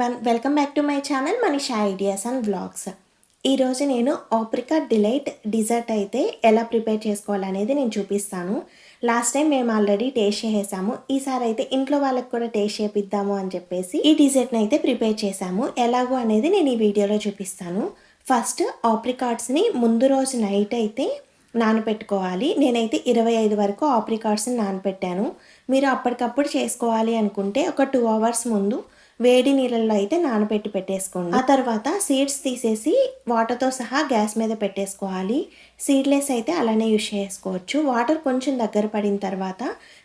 Everyone welcome back to my channel Manisha ideas and vlogs ఈరోజు నేను Africa delight desert అయితే ఎలా prepare చేసుకోవాలనేది నేను చూపిస్తాను. లాస్ట్ టైం మేము ఆల్రెడీ టేస్ట్ చేసేసాము ఈసారి అయితే ఇంట్లో వాళ్ళకి కూడా టేస్ట్ చేపిద్దాము అని చెప్పేసి ఈ డిజర్ట్ని అయితే ప్రిపేర్ చేసాము. ఎలాగో అనేది నేను ఈ వీడియోలో చూపిస్తాను. ఫస్ట్ ఆప్రికాట్స్ని ముందు రోజు నైట్ అయితే నానపెట్టుకోవాలి. నేనైతే ఇరవై ఐదు వరకు ఆప్రికాట్స్ని నానబెట్టాను మీరు అప్పటికప్పుడు చేసుకోవాలి అనుకుంటే ఒక టూ అవర్స్ ముందు వేడి నీళ్ళల్లో అయితే నానబెట్టి పెట్టేసుకోండి. ఆ తర్వాత సీడ్స్ తీసేసి వాటర్తో సహా గ్యాస్ మీద పెట్టేసుకోవాలి. సీడ్లెస్ అయితే అలానే యూజ్ చేసుకోవచ్చు. వాటర్ కొంచెం దగ్గర పడిన తర్వాత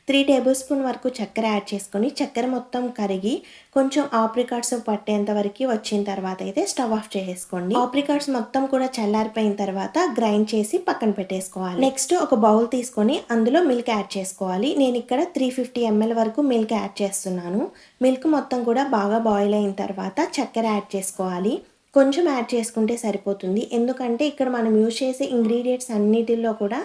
త్రీ టేబుల్ స్పూన్ వరకు చక్కెర యాడ్ చేసుకొని చక్కెర మొత్తం కరిగి కొంచెం ఆప్రికాట్స్ పట్టేంత వరకు వచ్చిన తర్వాత అయితే స్టవ్ ఆఫ్ చేసుకోండి. ఆప్రికాట్స్ మొత్తం కూడా చల్లారిపోయిన తర్వాత గ్రైండ్ చేసి పక్కన పెట్టేసుకోవాలి. నెక్స్ట్ ఒక బౌల్ తీసుకొని అందులో మిల్క్ యాడ్ చేసుకోవాలి. నేను ఇక్కడ త్రీ ఫిఫ్టీ ఎంఎల్ వరకు మిల్క్ యాడ్ చేస్తున్నాను. మిల్క్ మొత్తం కూడా బాగా బాగా బాయిల్ అయిన తర్వాత చక్కెర యాడ్ చేసుకోవాలి. కొంచెం యాడ్ చేసుకుంటే సరిపోతుంది. ఎందుకంటే ఇక్కడ మనం యూజ్ చేసే ఇంగ్రీడియంట్స్ అన్నిటిలో కూడా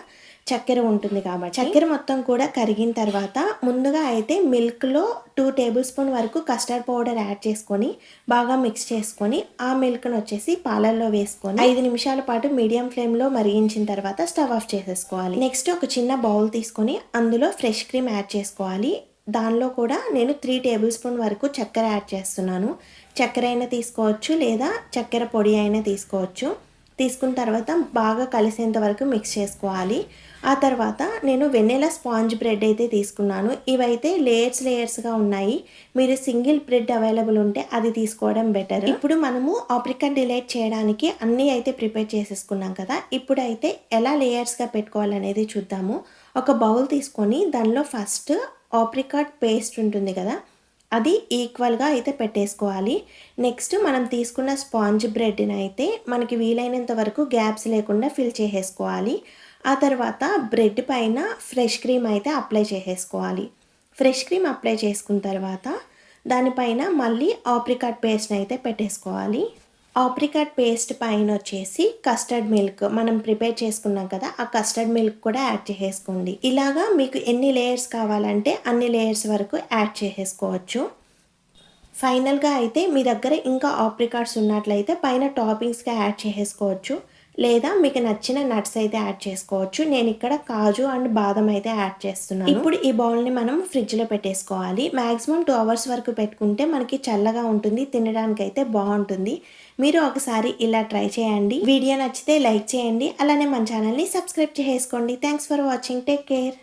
చక్కెర ఉంటుంది కాబట్టి. చక్కెర మొత్తం కూడా కరిగిన తర్వాత ముందుగా అయితే మిల్క్లో టూ టేబుల్ స్పూన్ వరకు కస్టర్డ్ పౌడర్ యాడ్ చేసుకొని బాగా మిక్స్ చేసుకొని ఆ మిల్క్ను వచ్చేసి పాలల్లో వేసుకొని ఐదు నిమిషాల పాటు మీడియం ఫ్లేమ్లో మరిగించిన తర్వాత స్టవ్ ఆఫ్ చేసేసుకోవాలి. నెక్స్ట్ ఒక చిన్న బౌల్ తీసుకొని అందులో ఫ్రెష్ క్రీమ్ యాడ్ చేసుకోవాలి. దానిలో కూడా నేను త్రీ టేబుల్ స్పూన్ వరకు చక్కెర యాడ్ చేస్తున్నాను. చక్కెర అయినా తీసుకోవచ్చు లేదా చక్కెర పొడి అయినా తీసుకోవచ్చు. తీసుకున్న తర్వాత బాగా కలిసేంత వరకు మిక్స్ చేసుకోవాలి. ఆ తర్వాత నేను వెన్నెల స్పాంజ్ బ్రెడ్ అయితే తీసుకున్నాను. ఇవైతే లేయర్స్ లేయర్స్గా ఉన్నాయి. మీరు సింగిల్ బ్రెడ్ అవైలబుల్ ఉంటే అది తీసుకోవడం బెటర్ ఇప్పుడు మనము ఆప్రికన్ డిలైట్ చేయడానికి అన్నీ అయితే ప్రిపేర్ చేసేసుకున్నాం కదా. ఇప్పుడైతే ఎలా లేయర్స్గా పెట్టుకోవాలనేది చూద్దాము. ఒక బౌల్ తీసుకొని దానిలో ఫస్ట్ ఆప్రికాట్ పేస్ట్ ఉంటుంది కదా అది ఈక్వల్గా అయితే పెట్టేసుకోవాలి. నెక్స్ట్ మనం తీసుకున్న స్పాంజ్ బ్రెడ్ని అయితే మనకి వీలైనంత వరకు గ్యాప్స్ లేకుండా ఫిల్ చేసేసుకోవాలి. ఆ తర్వాత బ్రెడ్ పైన ఫ్రెష్ క్రీమ్ అయితే అప్లై చేసేసుకోవాలి. ఫ్రెష్ క్రీమ్ అప్లై చేసుకున్న తర్వాత దానిపైన మళ్ళీ ఆప్రికాట్ పేస్ట్ని అయితే పెట్టేసుకోవాలి. ఆప్రికాట్ పేస్ట్ పైన వచ్చేసి కస్టర్డ్ మిల్క్ మనం ప్రిపేర్ చేసుకున్నాం కదా ఆ కస్టర్డ్ మిల్క్ కూడా యాడ్ చేసేసుకోండి. ఇలాగా మీకు ఎన్ని లేయర్స్ కావాలంటే అన్ని లేయర్స్ వరకు యాడ్ చేసేసుకోవచ్చు. ఫైనల్గా అయితే మీ దగ్గర ఇంకా ఆప్రికాట్స్ ఉన్నట్లయితే పైన టాపింగ్స్గా యాడ్ చేసేసుకోవచ్చు. లేదా మీకు నచ్చిన నట్స్ అయితే యాడ్ చేసుకోవచ్చు. నేను ఇక్కడ కాజు అండ్ బాదం అయితే యాడ్ చేస్తున్నాను. ఇప్పుడు ఈ బౌల్ని మనం ఫ్రిడ్జ్లో పెట్టేసుకోవాలి. మాక్సిమం టూ అవర్స్ వరకు పెట్టుకుంటే మనకి చల్లగా ఉంటుంది తినడానికి అయితే బాగుంటుంది. మీరు ఒకసారి ఇలా ట్రై చేయండి. వీడియో నచ్చితే లైక్ చేయండి. అలానే మన ఛానల్ని సబ్స్క్రైబ్ చేసుకోండి thanks for watching take care